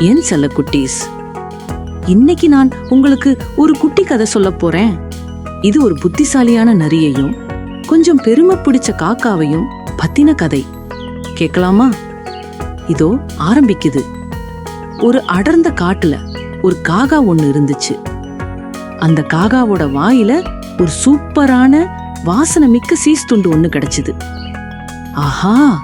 என் செல்ல குட்டீஸ் இன்னைக்கு நான் உங்களுக்கு ஒரு குட்டி கதை சொல்ல போறேன். இது ஒரு புத்திசாலியான நரியையும் கொஞ்சம் பெருமை பிடிச்ச காக்காவையும் பத்தின கதை. கேட்கலாமா? இதோ ஆரம்பிக்குது. ஒரு அடர்ந்த காட்டுல ஒரு காகா ஒண்ணு இருந்துச்சு. அந்த காகாவோட வாயில ஒரு சூப்பரான வாசனை மிக்க சீஸ் துண்டு ஒண்ணு கிடைச்சது. ஆஹா!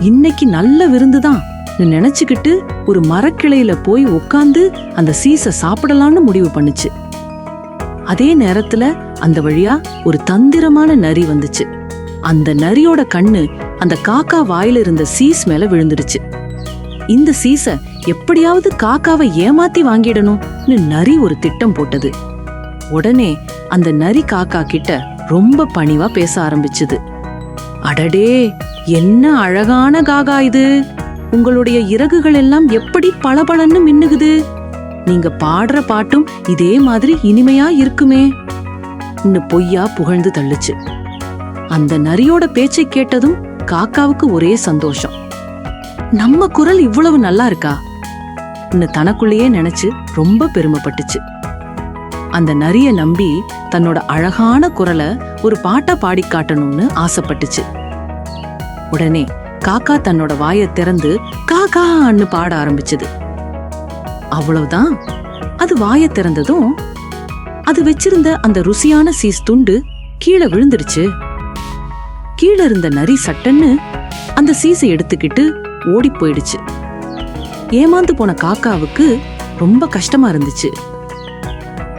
இன்னைக்கு நல்ல விருந்துதான் நினைச்சுக்கிட்டு ஒரு மரக்கிளையில போய் உட்காந்து அந்த சீஸை சாப்பிடலாம்னு முடிவு பண்ணுச்சு. அதே நேரத்துல அந்த வழியா ஒரு தந்திரமான நரி வந்துச்சு. அந்த நரியோட கண்ணு அந்த காக்கா வாயில இருந்த சீஸ் மேல விழுந்துடுச்சு. இந்த சீஸ எப்படியாவது காக்காவை ஏமாத்தி வாங்கிடணும்னு நரி ஒரு திட்டம் போட்டது. உடனே அந்த நரி காக்கா கிட்ட ரொம்ப பணிவா பேச ஆரம்பிச்சுது. அடடே என்ன அழகான காகா இது! உங்களுடைய இறகுகள் எல்லாம் எப்படி பளபளன்னு மின்னுகுது? நீங்க பாடுற பாட்டும் இதே மாதிரி இனிமையா இருக்குமே. பொய்யா புகழ்ந்து தள்ளுச்சு. அந்த நரியோட பேச்சை கேட்டதும் காக்காவுக்கு ஒரே சந்தோஷம். நம்ம குரல் இவ்வளவு நல்லா இருக்கா? தனக்குள்ளேயே நினைச்சு ரொம்ப பெருமைப்பட்டுச்சு. அந்த நரிய நம்பி தன்னோட அழகான குரலை ஒரு பாட்டை பாடி காட்டணும்னு ஆசைப்பட்டுச்சு. உடனே காக்கா தன்னோட வாயை திறந்து காக்கான்னு பாட ஆரம்பிச்சது. அவ்வளவுதான். அது வாயை திறந்ததும் அது வச்சிருந்த அந்த ருசியான சீஸ் துண்டு கீழே விழுந்துடுச்சு. கீழே இருந்த நரி சட்டன்னு அந்த சீஸை எடுத்துக்கிட்டு ஓடி போயிடுச்சு. ஏமாந்து போன காக்காவுக்கு ரொம்ப கஷ்டமா இருந்துச்சு.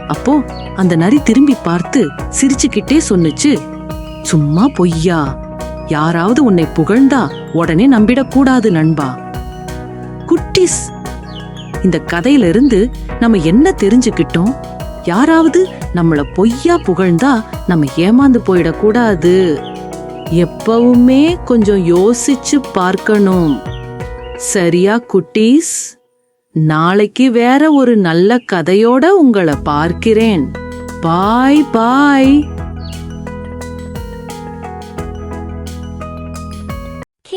அப்போ அந்த நரி திரும்பி பார்த்து சிரிச்சுக்கிட்டே சொன்னுச்சு சும்மா பொய்யா? யாராவது உன்னை புகழ்ந்தா உடனே நம்பிடக்கூடாது நண்பா. குட்டிஸ் இந்த கதையிலிருந்து நம்ம என்ன தெரிஞ்சுக்கிட்டோம்? யாராவது நம்மள பொய்யா புகழ்ந்தா நம்ம ஏமாந்து போயிடக்கூடாது. எப்பவுமே கொஞ்சம் யோசிச்சு பார்க்கணும். சரியா குட்டீஸ்? நாளைக்கு வேற ஒரு நல்ல கதையோட உங்களை பார்க்கிறேன். பாய் பாய்.